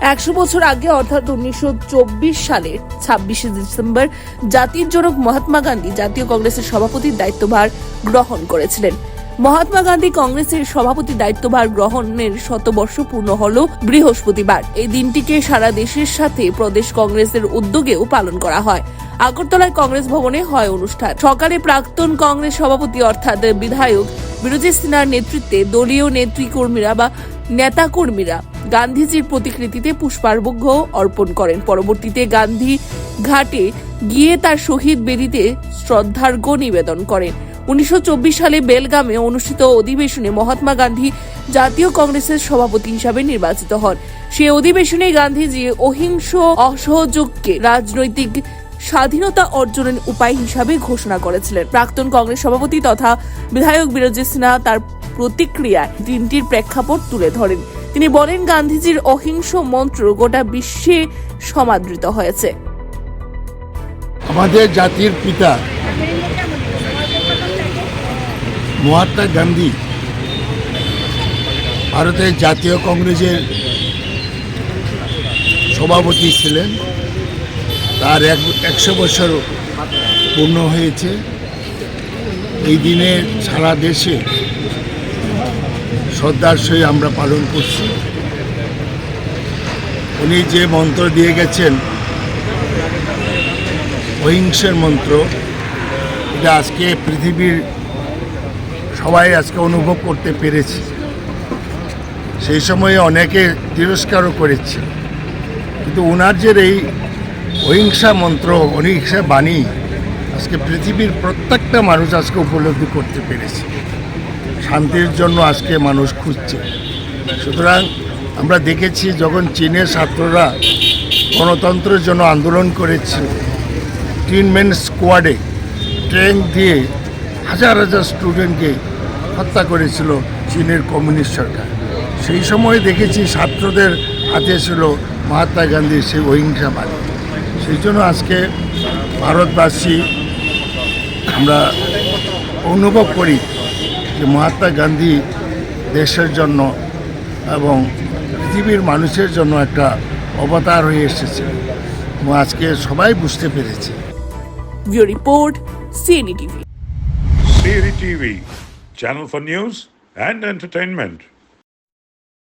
একশো বছর আগে, অর্থাৎ উনিশশো সালের ছাব্বিশে ডিসেম্বর, জাতির জনক মহাত্মা গান্ধী জাতীয় কংগ্রেসের সভাপতির দায়িত্বভার গ্রহণ করেছিলেন। মহাত্মা গান্ধী কংগ্রেসের সভাপতি দায়িত্বভার গ্রহণের শতবর্ষ পূর্ণ হল বৃহস্পতিবার। এই দিনটিকে সারা দেশের সাথে প্রদেশ কংগ্রেসের উদ্যোগেও পালন করা হয়। আগরতলায় কংগ্রেস ভবনে হয় অনুষ্ঠান। সকালে প্রাক্তন কংগ্রেস সভাপতি, অর্থাৎ বিধায়ক বিরোধী সিনহার নেতৃত্বে দলীয় নেত্রী কর্মীরা বা নেতাকর্মীরা গান্ধীজির প্রতিকৃতিতে পুষ্পার্ঘ্য অর্পণ করেন। পরবর্তীতে গান্ধী ঘাটে গিয়ে তার শহীদ বেদিতে শ্রদ্ধার্ঘ্য নিবেদন করেন। উনিশশো চব্বিশ সালে বেলগামে অনুষ্ঠিত অধিবেশনে মহাত্মা গান্ধী জাতীয় কংগ্রেসের সভাপতি হিসাবে নির্বাচিত হন। সেই অধিবেশনে গান্ধীজি অহিংস, অসহযোগকে রাজনৈতিক স্বাধীনতা অর্জনের উপায় হিসাবে ঘোষণা করেছিলেন। প্রাক্তন কংগ্রেস সভাপতি তথা বিধায়ক বিরোধী সিনহা তার প্রতিক্রিয়ায় দিনটির প্রেক্ষাপট তুলে ধরেন। তিনি বলেন, গান্ধীজির অহিংস মন্ত্র গোটা বিশ্বে সমাদৃত হয়েছে। আমাদের জাতির পিতা মহাত্মা গান্ধী ভারতের জাতীয় কংগ্রেসের সভাপতি ছিলেন। তার এক একশো বছর পূর্ণ হয়েছে। এই দিনে সারা দেশে শ্রদ্ধার সহিত আমরা পালন করছি। উনি যে মন্ত্র দিয়ে গেছেন, অহিংসার মন্ত্র, এটা আজকে পৃথিবীর সবাই আজকে অনুভব করতে পেরেছে। সেই সময়ে অনেকে তিরস্কারও করেছে। কিন্তু ওনার যে এই অহিংসা মন্ত্র, অহিংসা বাণী, আজকে পৃথিবীর প্রত্যেকটা মানুষ আজকে উপলব্ধি করতে পেরেছে। শান্তির জন্য আজকে মানুষ খুঁজছে। সুতরাং আমরা দেখেছি যখন চীনের ছাত্ররা গণতন্ত্রের জন্য আন্দোলন করেছে ট্রিটমেন্ট স্কোয়াডে ট্রেন দিয়ে হাজার হাজার স্টুডেন্টকে হত্যা করেছিল চীনের কমিউনিস্ট সরকার। সেই সময় দেখেছি ছাত্রদের হাতে ছিল মহাত্মা গান্ধীর সেই অহিংসা বাণী। সেই জন্য আজকে ভারতবাসী আমরা অনুভব করি যে মহাত্মা গান্ধী দেশের জন্য এবং পৃথিবীর মানুষের জন্য একটা অবতার হয়ে এসেছে। এবং আজকে সবাই বুঝতে পেরেছে। Report CNE TV Siri TV channel for news and entertainment.